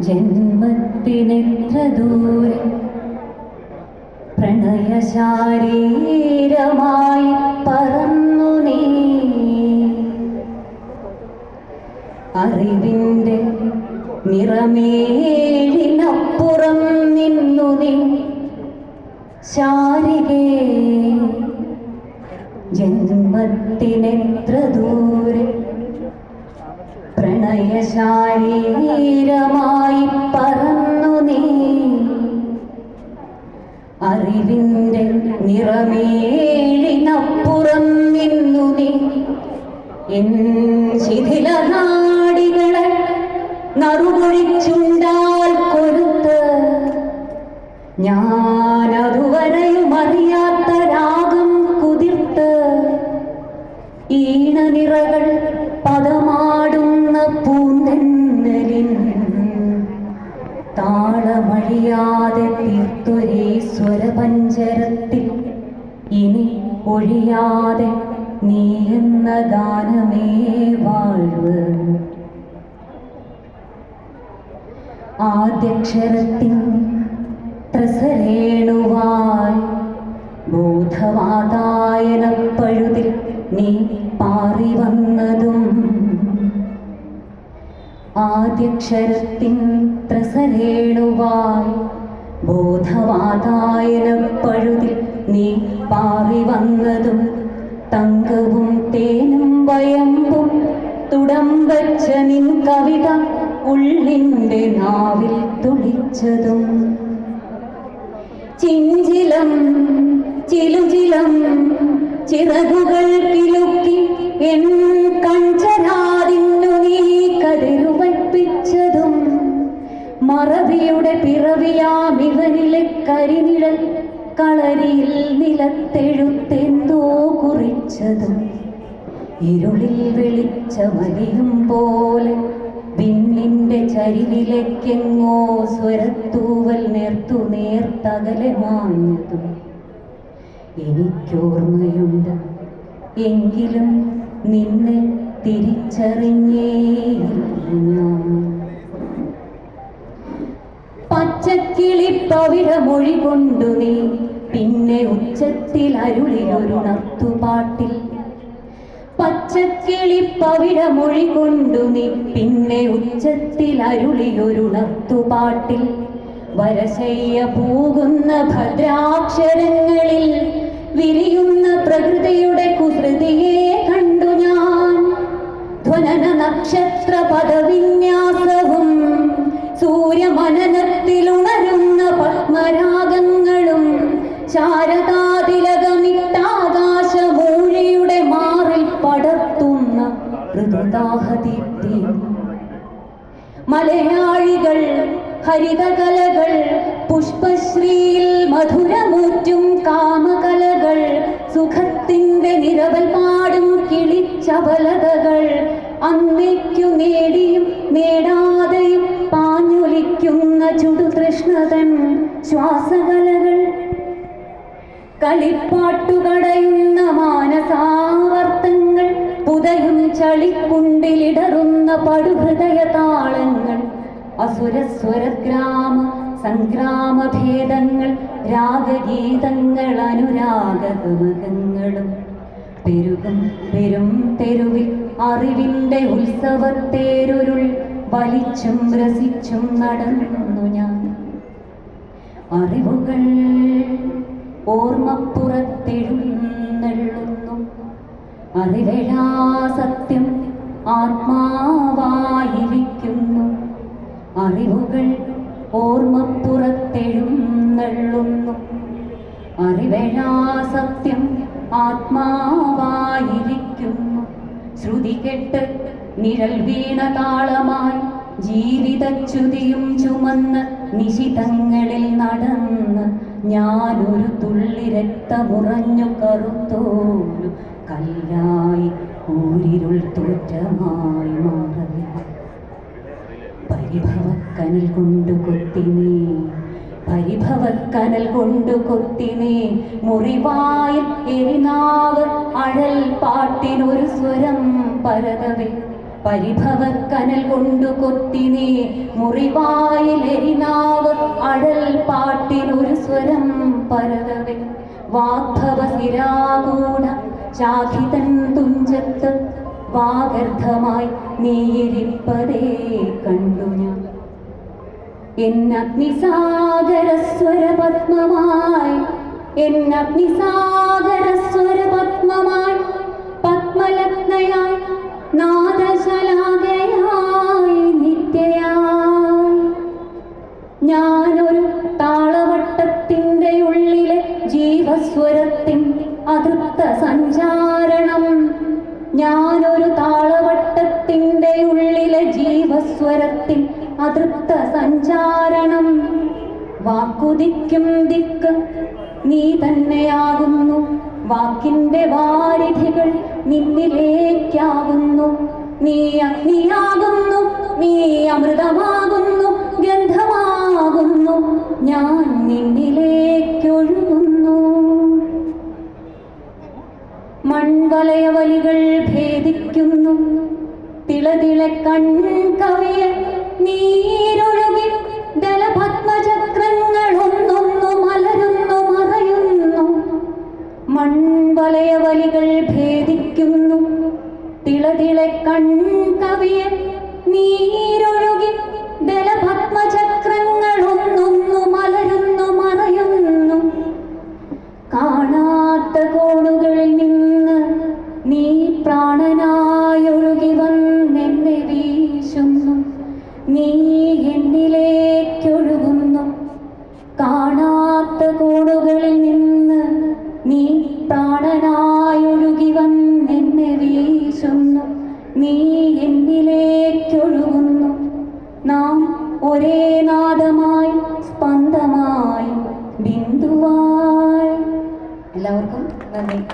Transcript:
ജന്മത്തിനെത്ര ദൂരെ? പ്രണയശാരീരമായി പറന്നു നീ. അറിവിന്റെ നിറമേഴിനപ്പുറം നിന്നു നീ. ശാരികേ ജന്മത്തിനെത്ര ദൂരെ? പ്രണയശാരീരമായി പറന്നു നീ. അറിവിന്റെ നിറമേഴിനപ്പുറം നിന്നു നീ. എൻ ശിഥിലനാടികളെ നറുപൊഴിച്ചുണ്ടാൽ കൊരുത്ത് ഞാനതുവരെയും സ്വരപഞ്ചരത്തിൽ ഇനി ഒഴിയാതെ നീ എന്ന ഗാനമേ വാഴ്വ്. ആദ്യക്ഷരത്തിൻ ത്രസരേണുവായി ബോധവാതായന പഴുതിൽ നീ പാറി വന്നതും ആദ്യക്ഷരത്തിൻ ത്രസരേണുവായി ബോധവാതായന നീ പാറി വന്നതും തങ്കവും തേനും വയമ്പും തുടം വച്ച നിൻ കവിത ഉള്ളിന്റെ നാവിൽ തുളിച്ചതും ചിഞ്ചിലം ചിലുചിലം ചിറകുകൾ കിലുക്കി എൻ കഞ്ചരാതിന്നു നീ കതിരുവയ്പ്പിച്ചതും മറവിയുടെ പിറവിയാം ഇവനിലെ കരിനിഴൽ കളരിയിൽ നിലത്തെഴുത്തെന്തോ കുറിച്ചതും. ഇരുളിൽ വെളിച്ചമലിയും പോലെ വിണ്ണിന്റെ ചരിവിലേക്കെങ്ങോ സ്വരത്തൂവൽ നേർത്തു നേർത്തകലെ മാഞ്ഞതും. എനിക്കോർമ്മയുണ്ട്. എങ്കിലും നിന്നെ തിരിച്ചറിഞ്ഞേ ഞാൻ. മൊഴി കൊണ്ടു നീ പിന്നെ ഉച്ചത്തിൽ അരുളിയൊരുണർത്തുപാട്ടിൽ പച്ചക്കിളി പച്ചക്കിളിപ്പവിഴ മൊഴി കൊണ്ടു നീ പിന്നെ ഉച്ചത്തിൽ അരുളിയൊരു നത്തുപാട്ടിൽ വരശയ്യ പോകുന്ന ഭദ്രാക്ഷരങ്ങളിൽ വിരിയുന്ന പ്രകൃതിയുടെ ഋതുദാഹദീപ്തി മലയാളികൾ ഹരിതകലകൾ പുഷ്പശ്രീയിൽ മധുരമൂറ്റും കാമകലകൾ സുഖത്തിന്റെ നിരവൽ പാടും കിളിച്ചബലതകൾ അന്നയ്ക്കു നേടിയും നേടാതെയും പാഞ്ഞൊലിക്കുന്ന ചുടുതൃഷ്ണതൻ ശ്വാസകലകൾ. കളിപ്പാട്ടുകടയുന്ന മാനസാവർത്തങ്ങൾ പുതയും ചളിക്കുണ്ടിലിടറുന്ന പടുഹൃദയ താളങ്ങൾ അസുരസ്വരഗ്രാമ സംഗ്രാമഭേദങ്ങൾ രാഗഗീതങ്ങൾ അനുരാഗകമകങ്ങളും പെരുകും പെരും തെരുവിൽ അറിവിന്റെ ഉത്സവത്തേരുരുൾ വലിച്ചും രസിച്ചും നടന്നു ഞാൻ. അറിവുകൾ ഓർമ്മപ്പുറത്തെഴുന്നള്ളുന്നു അറിവേഴാ സത്യം. ആത്മാവായിരിക്കുന്നു. അറിവുകൾ ഓർമ്മപ്പുറത്തെഴുന്നള്ളുന്നു. അറിവെടാ സത്യം. ആത്മാവായിരിക്കുന്നു. ശ്രുതി കെട്ട് നിഴൽ വീണ താളമായി ജീവിതച്യുതിയും ചുമന്ന് നിശിതങ്ങളിൽ നടന്ന് ഞാനൊരു തുള്ളി രക്തമുറഞ്ഞു കറുത്തോരു കല്ലായി ഊരിരുൾ തോറ്റമായി മാറി പരിഭവക്കനൽ കൊണ്ടു കൊത്തിനേ പരിഭവക്കനൽ കൊണ്ടു കൊത്തിനേ മുറിവായി എരിനാവ് അഴൽ പാട്ടിനൊരു സ്വരം പരതവേ. പരിഭവക്കനൽ കൊണ്ടു കൊത്തിനേ മുറിവായിലെരിനാവ് അഴൽ പാട്ടിനൊരു സ്വരം പരതവേ. വാഗ്ഭവ സിരാകൂട ശാഖിതൻ തുഞ്ചത്ത് വാഗർദ്ധമായി നീയിരിപ്പതേ കണ്ടു ഞാൻ. എന്നഗ്നിസാഗരസ്വരപത്മമായി എന്നഗ്നിസാഗരസ്വരപത്മമായി പത്മലഗ്നയായി നാദശലാകയായി നിത്യയായി. ഞാനൊരു താളവട്ടത്തിന്റെ ഉള്ളിലെ ജീവസ്വരത്തിൻ അതൃപ്ത സഞ്ചാരണം. ഞാനൊരു താളവട്ടത്തിന്റെ ഉള്ളിലെ ജീവസ്വരത്തിൽ അതൃപ്ത സഞ്ചാരണം. വാക്കുതിക്കും ദിക്ക് നീ തന്നെയാകുന്നു. വാക്കിന്റെ വാരിധികൾ നിന്നിലേക്കാകുന്നു. നീ അഗ്നിയാകുന്നു നീ അമൃതമാകുന്നു ഗന്ധമാകുന്നു. ഞാൻ നിന്നിലേക്കൊഴുകുന്നു മൺവലയവലികൾ ഭേദിക്കുന്നു. തിളതിള കൺ കവിയ നീരൊഴുകി നീ എന്നിലേക്കൊഴുകുന്നു. കാണാത്ത കോണുകളിൽ നിന്ന് നീ പ്രാണനായൊഴുകി വന്നെന്നെ വീശുന്നു. നീ എന്നിലേക്കൊഴുകുന്നു. നാം ഒരേ നാദമായി സ്പന്ദമായി ബിന്ദുവായി. എല്ലാവർക്കും നന്ദി.